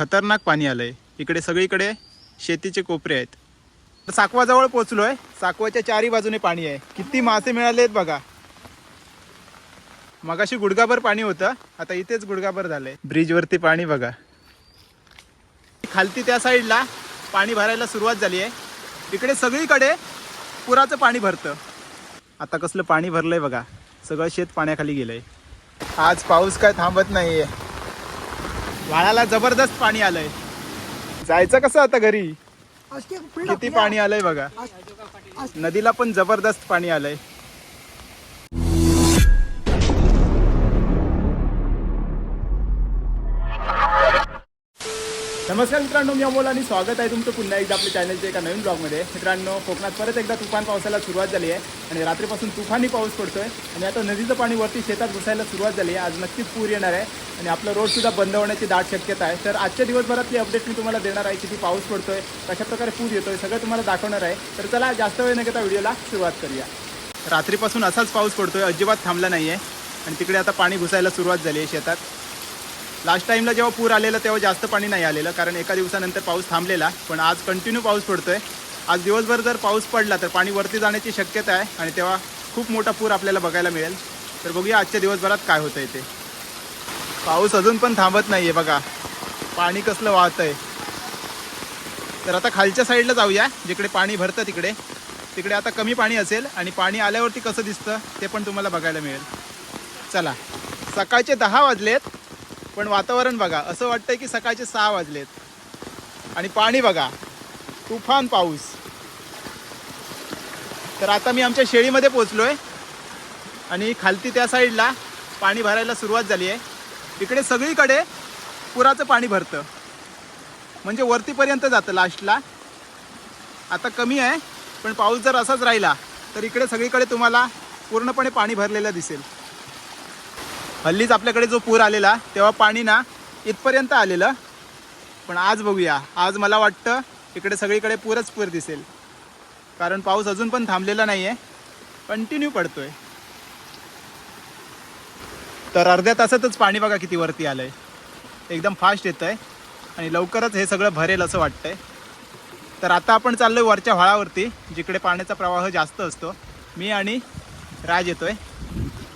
खतरनाक पाणी आलंय. इकडे सगळीकडे शेतीचे कोपरे आहेत. तर साकवाजवळ पोचलोय साकवाच्या चारी बाजूने पाणी आहे. किती मासे मिळाले आहेत बघा. मगाशी गुडगाभर पाणी होतं. आता इथेच गुडगाभर झालंय. ब्रिजवरती पाणी बघा. खालती त्या साईडला पाणी भरायला सुरुवात झाली आहे. इकडे सगळीकडे पुराचं पाणी भरतं. आता कसलं पाणी भरलंय बघा. सगळं शेत पाण्याखाली गेलंय. आज पाऊस काय थांबत नाहीये. वाळाला जबरदस्त पाणी आलंय. जायचं कसं आता घरी? किती पाणी आलंय बघा. नदीला पण जबरदस्त पाणी आलंय. नमस्कार मित्रांनो मी अमोल आणि स्वागत आहे तुमचं पुन्हा एकदा आपल्या चॅनलच्या एका नवीन ब्लॉगमध्ये मित्रांनो कोकणात परत एकदा तुफान पावसाला सुरुवात झाली आहे आणि रात्रीपासून तुफानी पाऊस पडतोय. आणि आता नदीचं पाणी वरती शेतात घुसायला सुरुवात झाली आहे. आज नक्कीच पूर येणार आहे आणि आपलं रोडसुद्धा बंद होण्याची दाट शक्यता आहे. तर आजच्या दिवसभरातली अपडेट मी तुम्हाला देणार आहे किती पाऊस पडतोय कशा प्रकारे पूर येतोय सगळं तुम्हाला दाखवणार आहे. तर चला जास्त वेळ न घेता व्हिडिओला सुरुवात करूया. रात्रीपासून असाच पाऊस पडतोय अजिबात थांबला नाही आहे आणि तिकडे आता पाणी घुसायला सुरुवात झाली आहे शेतात. लास्ट टाईमला जेव्हा पूर आलेला तेव्हा जास्त पाणी नाही आलेलं कारण एका दिवसानंतर पाऊस थांबलेला. पण आज कंटिन्यू पाऊस पडतोय. आज दिवसभर जर पाऊस पडला तर पाणी वरती जाण्याची शक्यता आहे. आणि तेव्हा खूप मोठा पूर आपल्याला बघायला मिळेल. तर बघूया आजच्या दिवसभरात काय होतंय ते. पाऊस अजून पण थांबत नाही आहे बघा. पाणी कसलं वाहतंय. तर आता खालच्या साईडला जाऊया जिकडे पाणी भरतं तिकडे. तिकडे आता कमी पाणी असेल आणि पाणी आल्यावरती कसं दिसतं ते पण तुम्हाला बघायला मिळेल. चला. सकाळचे दहा वाजलेत. पण वातावरण बघा असं वाटतंय की सकाळचे सहा वाजलेत. आणि पाणी बघा तुफान पाऊस. तर आता मी आमच्या शेळीमध्ये पोचलोय. आणि खालती त्या साईडला पाणी भरायला सुरुवात झाली आहे. इकडे सगळीकडे पुराचं पाणी भरतं. म्हणजे वरतीपर्यंत जातं लास्टला आता कमी आहे पण पाऊस जर असाच राहिला तर इकडे सगळीकडे तुम्हाला पूर्णपणे पाणी भरलेलं दिसेल. हल्लीच आपल्याकडे जो पूर आलेला तेव्हा पाणी ना इथपर्यंत आलेलं. पण आज बघूया. आज मला वाटतं इकडे सगळीकडे पूरच पूर दिसेल. कारण पाऊस अजून पण थांबलेला नाही आहे कंटिन्यू पडतोय. तर अर्ध्या तासातच पाणी बघा किती वरती आलं आहे एकदम फास्ट येतं आहे आणि लवकरच हे सगळं भरेल असं वाटतंय. तर आता आपण चाललोय वरच्या व्हाळावरती जिकडे पाण्याचा प्रवाह जास्त असतो. मी आणि राज येतोय.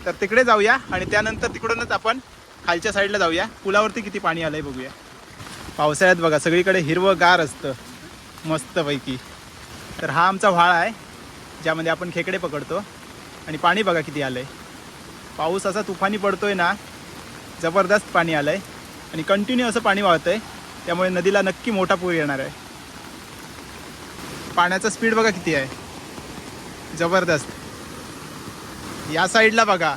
तर तिकडे जाऊया आणि त्यानंतर तिकडूनच आपण खालच्या साईडला जाऊया. पुलावरती किती पाणी आलंय बघूया. पावसाळ्यात बघा सगळीकडे हिरवं गार असतं. मस्तपैकी. तर हा आमचा व्हाळा आहे ज्यामध्ये आपण खेकडे पकडतो. आणि पाणी बघा किती आलंय. पाऊस असा तुफानी पडतोय ना जबरदस्त पाणी आलंय. आणि कंटिन्यू असं पाणी वाहतंय त्यामुळे नदीला नक्की मोठा पूर येणार आहे. पाण्याचा स्पीड बघा किती आहे. जबरदस्त. या साईडला बघा.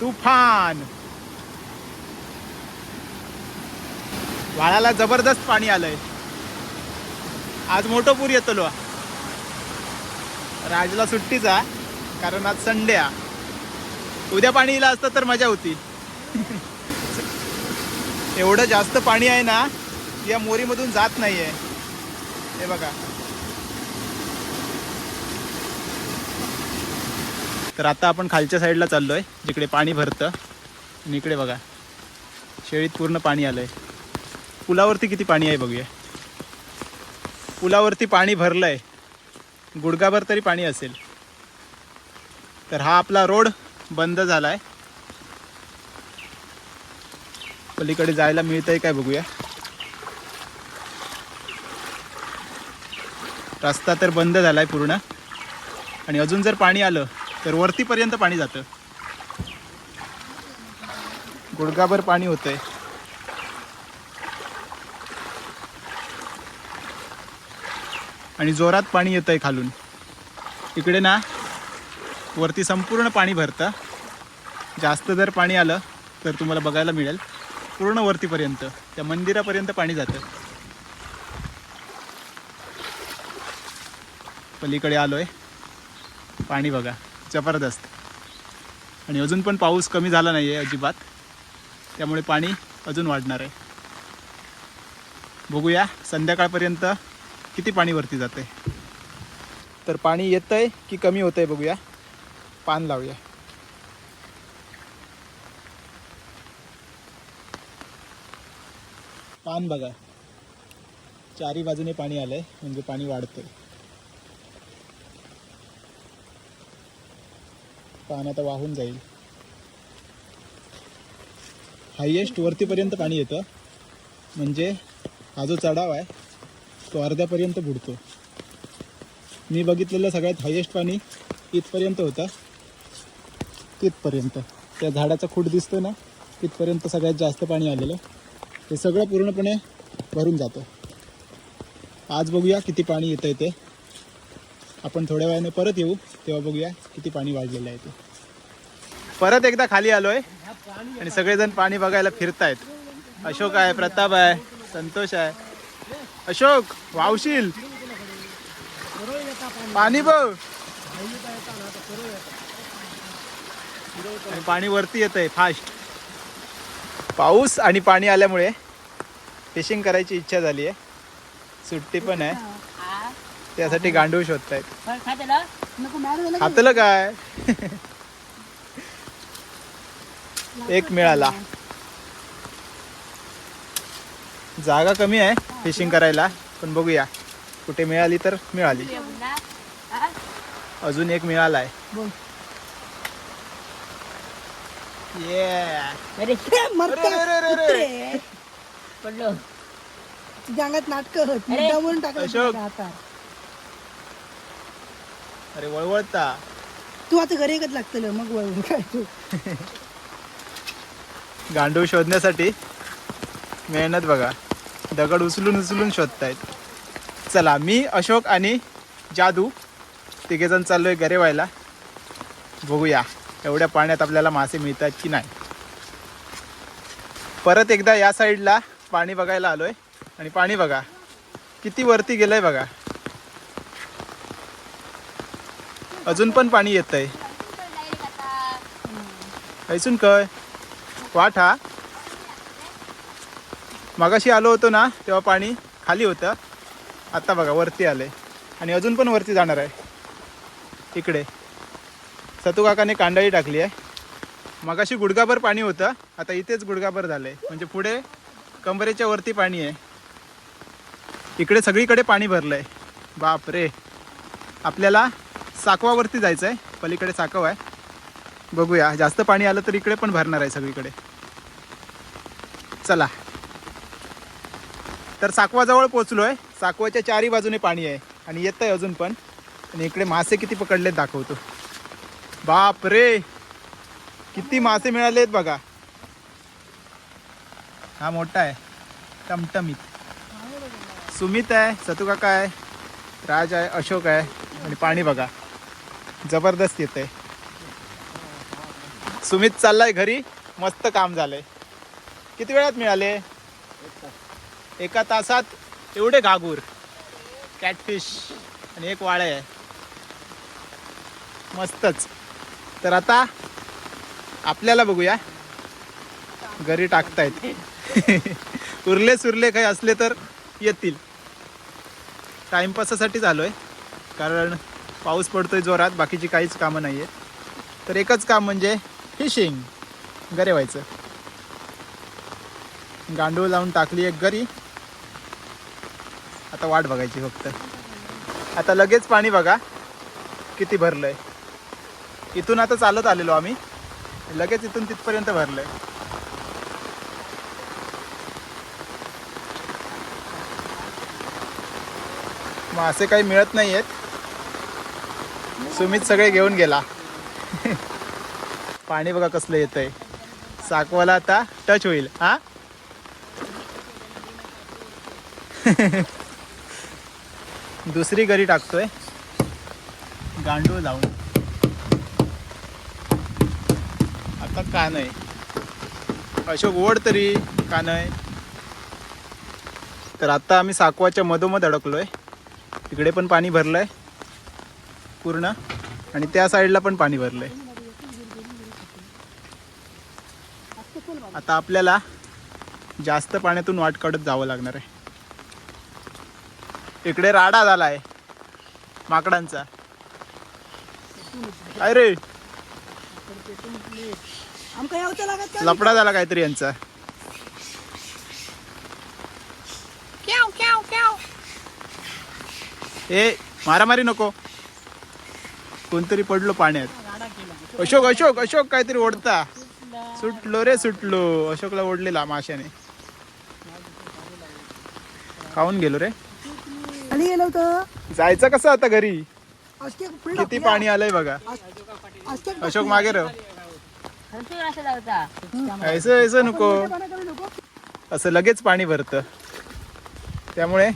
तुफान. वाळाला जबरदस्त पाणी आलंय. आज मोठं पूर येतो लो. राजला सुट्टीचा कारण आज संडे आ. उद्या पाणी येईल असतं तर मजा होती. एवढं जास्त पाणी आहे ना या मोरीमधून जात नाहीये. हे बघा. तर आता आपण खालच्या साईडला चाललोय जिकडे पाणी भरतं. आणि इकडे बघा शेळीत पूर्ण पाणी आलंय. पुलावरती किती पाणी आहे बघूया. पुलावरती पाणी भरलंय. गुडगाभर तरी पाणी असेल. तर हा आपला रोड बंद झालाय. पलीकडे जायला मिळतंय काय बघूया. रस्ता तर बंद झालाय पूर्ण. आणि अजून जर पाणी आलं तर वरतीपर्यंत पाणी जातं. गुडगाभर पाणी होतंय. आणि जोरात पाणी येतंय खालून. इकडे ना वरती संपूर्ण पाणी भरतं. जास्त जर पाणी आलं तर तुम्हाला बघायला मिळेल. पूर्ण वरतीपर्यंत त्या मंदिरापर्यंत पाणी जातं. पलीकडे आलोय. पाणी बघा. जबरदस्त. आणि अजून पण पाऊस कमी झाला नाही आहे अजिबात. त्यामुळे पाणी अजून वाढणार आहे. बघूया संध्याकाळपर्यंत किती पाणी वरती जाते तर पाणी येतंय की कमी होतंय बघूया. पान लावूया. पान बघा. चारी बाजूने पाणी आलंय म्हणजे पाणी वाढतंय. आता वाहून जाईल. हायेस्ट वरतीपर्यंत पाणी येतं. म्हणजे हा जो चढाव आहे तो अर्ध्यापर्यंत बुडतो. मी बघितलेलं सगळ्यात हायेस्ट पाणी इथपर्यंत होतं. तिथपर्यंत. त्या झाडाचा खूट दिसतो ना तिथपर्यंत सगळ्यात जास्त पाणी आलेलं ते सगळं पूर्णपणे भरून जातं. आज बघूया किती पाणी येतं आहे ते. आपण थोड्या वेळाने परत येऊ तेव्हा बघूया किती पाणी वाढलेलं आहे ते. परत एकदा खाली आलोय आणि सगळेजण पाणी बघायला फिरतायत. अशोक आहे प्रताप आहे संतोष आहे. अशोक वावशील. पाणी बघ. पाणी वरती येत आहे फास्ट पाऊस आणि पाणी आल्यामुळे फिशिंग करायची इच्छा झाली आहे सुट्टी पण आहे. त्यासाठी गांडूळ शोधतायत. खातलं? काय? एक मिळाला. जागा कमी आहे फिशिंग करायला पण बघूया. कुठे मिळाली तर मिळाली. अजून एक मिळाला आहे नाटक अशोक. अरे वळवळता. तू आता घरी एकच लागतलं मग वळवून काय तू? गांडूळ शोधण्यासाठी मेहनत बघा. दगड उचलून उचलून शोधतायत. चला मी अशोक आणि जादू तिघेजण चाललोय गरे व्हायला बघूया एवढ्या पाण्यात आपल्याला मासे मिळतात की नाही. परत एकदा या साईडला पाणी बघायला आलोय. आणि पाणी बघा किती वरती गेलंय बघा. अजून पण पाणी येत आहे. ऐसून काय वाट हा. मगाशी आलो होतो ना तेव्हा पाणी खाली होतं. आता बघा वरती आलंय. आणि अजून पण वरती जाणार आहे. इकडे. सतू काकाने कांडाळी टाकली आहे. मगाशी गुडगाभर पाणी होतं आता इथेच गुडगाभर झालंय. म्हणजे पुढे कंबरेच्या वरती पाणी आहे. इकडे सगळीकडे पाणी भरलंय. बाप रे आपल्याला साकवावरती जायचं आहे पलीकडे साकव आहे. बघूया. जास्त पाणी आलं तर इकडे पण भरणार आहे सगळीकडे. चला. तर साकवाजवळ पोचलो आहे साकवाच्या चारी बाजूने पाणी आहे. आणि येत आहे अजून पण. आणि इकडे मासे किती पकडलेत दाखवतो. बाप रे किती मासे मिळालेत बघा. हा मोठा आहे. टमटमीत. सुमित आहे. सतू काका आहे. राज आहे. अशोक आहे. आणि पाणी बघा. जबरदस्त येत आहे सुमित चाललाय घरी. मस्त काम झालंय. किती वेळात मिळाले? एका तासात एवढे घागूर कॅटफिश आणि एक वाळे आहे. मस्तच. तर आता आपल्याला बघूया. घरी टाकतायत. उरले सुरले काही असले तर येतील. टाईमपासासाठीच आलो आहे. कारण पाऊस पडतोय जोरात बाकीची काहीच कामं नाही आहेत तर एकच काम म्हणजे फिशिंग गरे व्हायचं. गांडूळ लावून टाकली एक गरी आता वाट बघायची फक्त. आता लगेच पाणी बघा किती भरलंय. इथून आता चालत आलेलो आम्ही. लगेच इथून तिथपर्यंत भरलंय. मासे काही मिळत नाही आहेत सुमित सगळे घेऊन गेला. पाणी बघा कसलं येत आहे साकवाला आता टच होईल. हा? दुसरी गरी टाकतोय. गांडूळ लावून. आता का अशोक ओढ तरी कानय तर आता आम्ही साकवाच्या मधोमध अडकलोय. तिकडे पण पाणी भरलंय. पूर्ण. आणि त्या साईडला पण पाणी भरलंय. आता आपल्याला जास्त पाण्यातून वाट काढत जावं लागणार आहे. इकडे राडा झाला आहे माकडांचा अरे लपडा झाला काहीतरी यांचा. ए मारामारी नको. कोणतरी पडलो पाण्यात. अशोक अशोक अशोक काहीतरी ओढता. सुटलो रे सुटलो. अशोकला ओढलेला माशाने खाऊन गेलो रे. खाली गेलो होतं. जायचं कसं आता घरी? किती पाणी आलंय बघा. अशोक मागे रह. ऐसं ऐसं नको. असं लगेच पाणी भरतं. त्यामुळे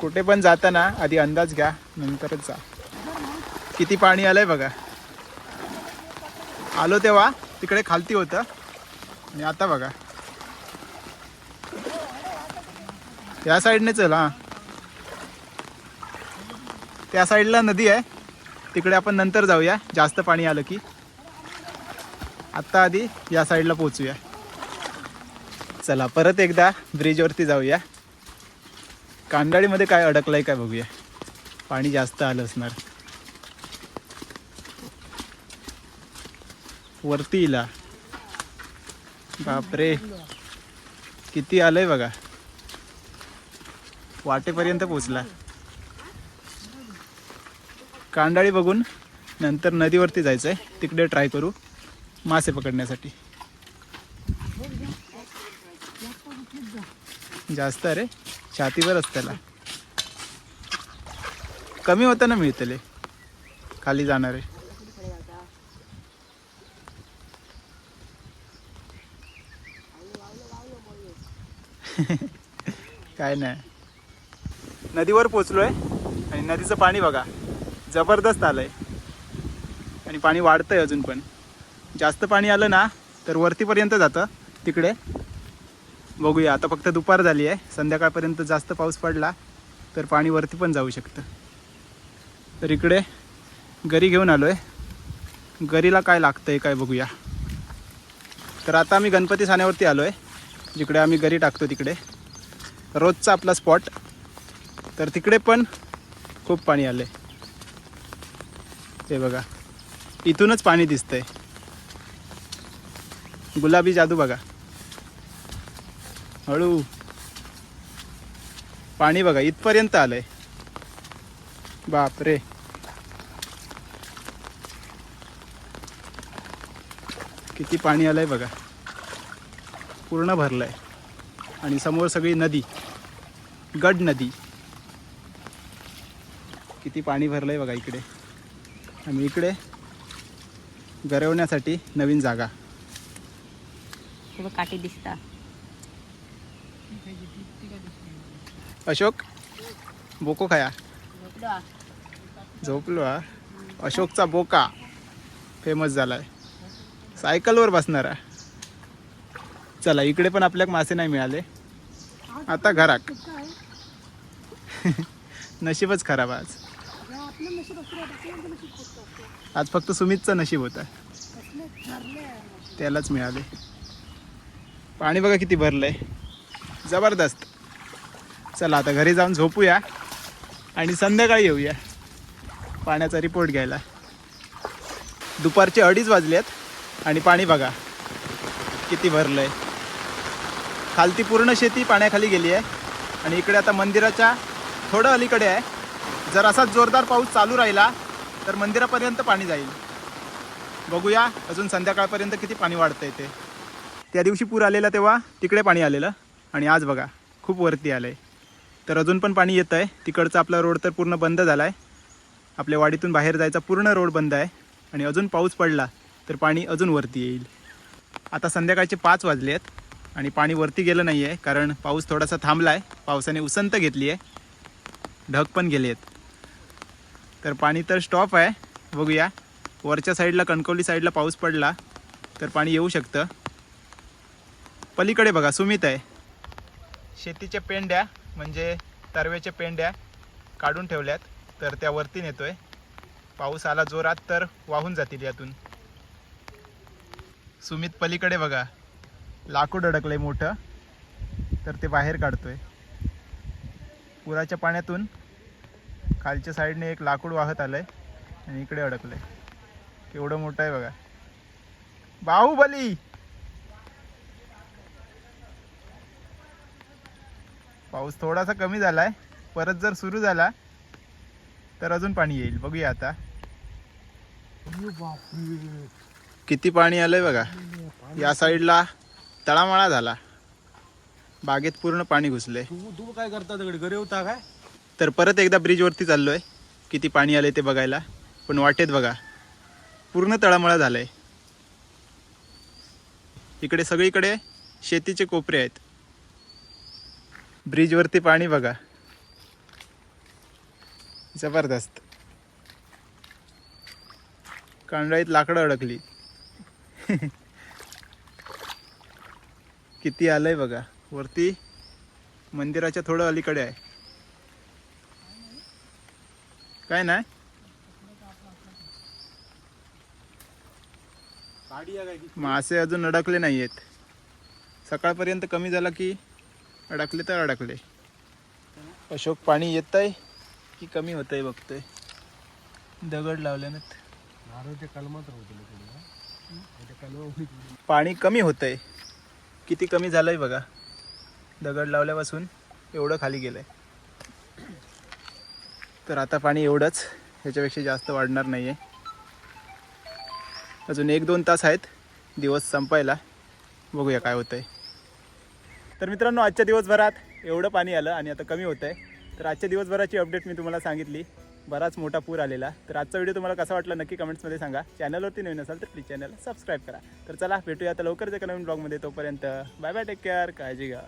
कुठे पण जाताना आधी अंदाज घ्या नंतरच जा. किती पाणी आलंय बघा. आलो तेव्हा तिकडे खालती होतं. आणि आता बघा. या साईडने चल हा. त्या साईडला नदी आहे. तिकडे आपण नंतर जाऊया. जास्त पाणी आलं की. आत्ता आधी या साईडला पोचूया चला परत एकदा ब्रिजवरती जाऊया. कांदाळीमध्ये काय अडकलंय काय बघूया. पाणी जास्त आलं असणार. वरती इला बापरे. किती आलंय बघा. वाटेपर्यंत पोचला कांडाळी बघून नंतर नदीवरती जायचंय. तिकडे ट्राय करू. मासे पकडण्यासाठी. जास्त अरे छातीवरच त्याला. कमी होतं ना मिळतले खाली जाणारे. काय नाही. नदीवर पोचलोय आणि नदीचं पाणी बघा जबरदस्त आलंय. आणि पाणी वाढतंय अजून पण. जास्त पाणी आलं ना तर वरतीपर्यंत जातं. तिकडे बघूया. आता फक्त दुपार झाली आहे. संध्याकाळपर्यंत जास्त पाऊस पडला तर पाणी वरती पण जाऊ शकतं. तर इकडे गरी घेऊन आलो आहे गरीला काय लागतं आहे काय बघूया. तर आता आम्ही गणपती साण्यावरती आलो आहे जिकडे आम्ही गरी टाकतो तिकडे. रोजचा आपला स्पॉट तर तिकडे पण खूप पाणी आलं आहे ते बघा. इथूनच पाणी दिसतंय. गुलाबी जादू बघा. हळू. पाणी बघा इथपर्यंत आलंय. बापरे. किती पाणी आलंय बघा. पूर्ण भरलंय. आणि समोर सगळी नदी गड नदी. किती पाणी भरलंय बघा इकडे. आणि इकडे गरवण्यासाठी नवीन जागा. काठी दिसता. अशोक बोको खाया. झोपलो हा. अशोकचा बोका. फेमस झालाय. सायकलवर बसणारा चला इकडे पण आपल्याक मासे नाही मिळाले. आता घराक. नशीबच खराब आज. आज फक्त सुमितचं नशीब होतं. त्यालाच मिळाले. पाणी बघा किती भरलंय. जबरदस्त. चला आता घरी जाऊन झोपूया आणि संध्याकाळी येऊया. पाण्याचा रिपोर्ट घ्यायला. दुपारचे अडीच वाजले आहेत आणि पाणी बघा किती भरलं आहे खालती पूर्ण शेती पाण्याखाली गेली आहे. आणि इकडे आता मंदिराच्या थोडं अलीकडे आहे. जर असाच जोरदार पाऊस चालू राहिला तर मंदिरापर्यंत पाणी जाईल. बघूया अजून संध्याकाळपर्यंत किती पाणी वाढतं ते. त्या दिवशी पूर आलेला तेव्हा तिकडे पाणी आलेलं. आणि आज बघा खूप वरती आलं आहे तर अजून पण पाणी येतं आहे तिकडचा आपला रोड तर पूर्ण बंद झाला आहे आपल्या वाडीतून बाहेर जायचा पूर्ण रोड बंद आहे. आणि अजून पाऊस पडला तर पाणी अजून वरती येईल. आता संध्याकाळचे पाच वाजले आहेत आणि पाणी वरती गेलं नाही आहे कारण पाऊस थोडासा थांबला आहे पावसाने उसंत घेतली आहे ढग पण गेले आहेत तर पाणी तर स्टॉप आहे. बघूया. वरच्या साईडला कणकवली साईडला पाऊस पडला तर पाणी येऊ शकतं. पलीकडे बघा सुमित आहे. शेतीच्या पेंड्या म्हणजे तरवेच्या पेंड्या काढून ठेवल्यात तर त्या वरती नेतो आहे पाऊस आला जोरात तर वाहून जातील यातून. सुमित पलीकडे बघा. लाकूड अडकलंय मोठं. तर ते बाहेर काढतोय. पुराच्या पाण्यातून खालच्या साईडने एक लाकूड वाहत आलंय आणि इकडे अडकलंय. केवढं मोठं आहे बघा. बाहुबली! पाऊस थोडासा कमी झालाय. परत जर सुरू झाला तर अजून पाणी येईल. बघूया आता. किती पाणी आलंय बघा. या साईडला तळामळा झाला. बागेत पूर्ण पाणी घुसलंय. तू तू काय करता तिकडे? घरी होता काय? तर परत एकदा ब्रिजवरती चाललोय. किती पाणी आले ते बघायला. पण वाटेत बघा. पूर्ण तळामळा झालंय. इकडे सगळीकडे शेतीचे कोपरे आहेत. ब्रिजवरती पाणी बघा. जबरदस्त. कांडळीत लाकडं अडकली. किती आलंय बघा. वरती मंदिराच्या थोडं अलीकडे आहे. काय नाही मासे अजून अडकले नाही आहेत सकाळपर्यंत कमी झाला की अडकले तर अडकले. अशोक पाणी येत आहे की कमी होत आहे बघतोय? दगड लावल्यानं नारळच्या कलमात राहतो कलमा पाणी कमी होत आहे किती कमी झालं आहे बघा. दगड लावल्यापासून एवढं खाली गेलं आहे तर आता पाणी एवढंच ह्याच्यापेक्षा जास्त वाढणार नाही आहे अजून एक दोन तास आहेत दिवस संपायला. बघूया काय होतं आहे तर मित्रांनो आजच्या दिवसभरात एवढं पाणी आलं आणि आता कमी होतं आहे तर आजच्या दिवसभराची अपडेट मी तुम्हाला सांगितली. बराच मोठा पूर आलेला. तर आजचा व्हिडिओ तुम्हाला कसा वाटला नक्की कमेंट्समध्ये सांगा. चॅनलवरती नवीन असाल तर प्लीज चॅनलला सबस्क्राईब करा. तर चला भेटूया आता लवकरच एका नवीन ब्लॉगमध्ये तोपर्यंत बाय बाय टेक केअर काळजी घ्या.